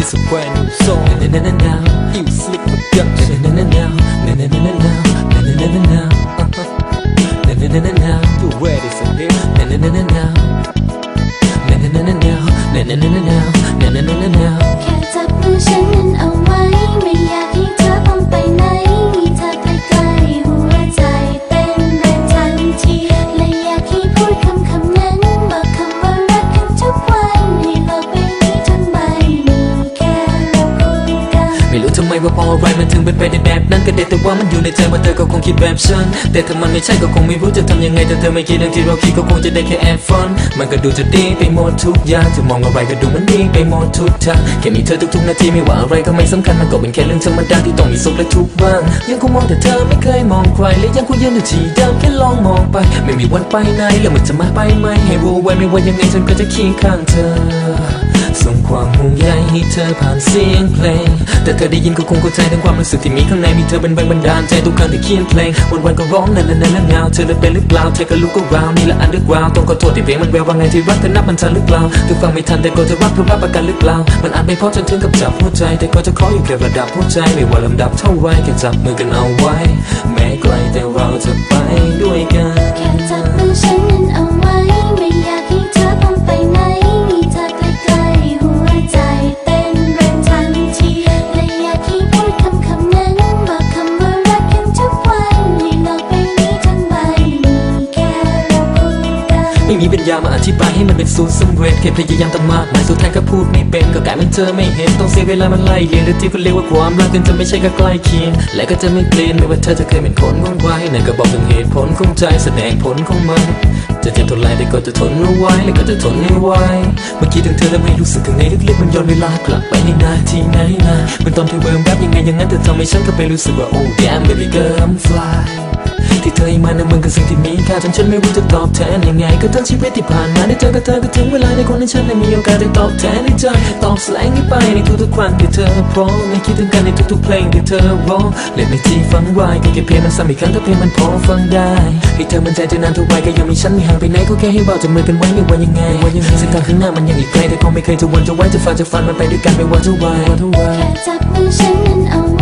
It's a brand new song. Na na na na now, you slick production. Na na na now, na na na now, na na na now. Na na na now, you ready for this? Na na na now, na na na now, na na na now, na na na now. ว่าพออะไรมันถึงเป็นไปในแบบนั้นก็ได้แต่ว่ามันอยู่ในใจว่าเธอก็คงคิดแบบฉันแต่ถ้ามันไม่ใช่ก็คงไม่รู้จะทำยังไงแต่เธอไม่คิดอย่างที่เราคิดก็คงจะได้แค่แอบฟันมันก็ดูจะดีไปหมดทุกอย่างจะมองอะไรก็ดูมันดีไปหมดทุกทางแค่มีเธอทุกๆนาทีไม่ว่าอะไรก็ไม่สำคัญมันก็เป็นแค่เรื่องธรรมดาที่ต้องมีสุขและทุกข์บ้างยังคงมองแต่เธอไม่เคยมองใครและยังคงยืนอยู่ที่เดิมแค่ลองมองไป ไม่มีวันไปไหนแล้วมันจะมาไปไหมให้รู้ไว้ไม่ว่ายังไงฉันก็จะเคียงข้างเธอ ใยให้เธอผ่านเสียงเพลง แต่เธอได้ยินก็คงเข้าใจถึงความรู้สึกที่มีข้างในมีเธอเป็นแรงบันดาลใจทุกครั้งที่เขียนเพลงวันวันๆก็ร้องนั่นนั่นนั่นเงาเธอเลยเป็นหรือเปล่าเธอก็รู้ก็ราวนี่ละอันดึกราวต้องขอโทษที่เพลงมันแววว่าไงที่รักเธอนับมันทันหรือเปล่าถึงฟังไม่ทันแต่ก็จะรักเธอรับประกันหรือเปล่ามันอาจไม่พอจนถึงกับจับหัวใจ แต่ก็จะขออยู่แค่ระดับหัวใจไม่ว่าลำดับเท่าไรแค่จับมือกันเอาไว้ แม้ไกลแต่เราจะไปด้วยกัน นไม่มีปัญญามาอธิบายให้มันเป็นสูตรสำเร็จแค่พยายามตั้งมากมายสุดท้ายก็พูดไม่เป็นก็กลายเป็นเธอไม่เห็นต้องเสียเวลามันไล่เลียนหรือที่เขาเรียกว่าความรักกันจะไม่ใช่แค่ใกล้เคียงและก็จะไม่เปลี่ยนไม่ว่าเธอจะเคยเป็นคนว่องไวนั่นก็บอกถึงเหตุผลของใจแสดงผลของมันจะเจ็บท่าไรแต่ก็จะทนเอาไว้และก็จะทนไม่ไหวเมื่อกี้ถึงเธอแล้วไม่รู้สึกข้างในลึกๆมันย้อนเวลากลับไปในนาทีไหนนะเหมันตอนที่เบิ่มแบบยังไงอย่างนั้นเธอทำให้ฉันก็ไปรู้สึกว่า oh damn baby girl I'm fly ที่เธอให้มานั้นมันคือสิ่งที่มีค่าจนฉันไม่รู้จะตอบแทนยังไงก็ทั้งชีวิตที่ผ่านมาได้เจอกับเธอก็ถึงเวลาที่คนที่ฉันได้มีโอกาสได้ตอบแทนในใจตอบแสลงนี้ไปในทุกๆครั้งที่เธอพร้อมไม่คิดถึงกันในทุกๆเพลงที่เธอร้องเล่นในที่ฟังไว้ก็แค่เพียงมันซ้ำอีกครั้งถ้าเพลงมันพอฟังได้ให้เธอมันใจจะนานเท่าไรก็ยังมีฉันไม่ห่างไปไหนก็แค่ให้เราจับมือกันไว้ไม่ว่ายังไงเส้นทางข้างหน้ามันยังอีกไกลแต่คงไม่เคยจะวนจะไว้จะฝ่าจะฟันมันไปด้วยกันไม่ว่าเท่าไรแค่จับมือฉันนั้นเอาไว้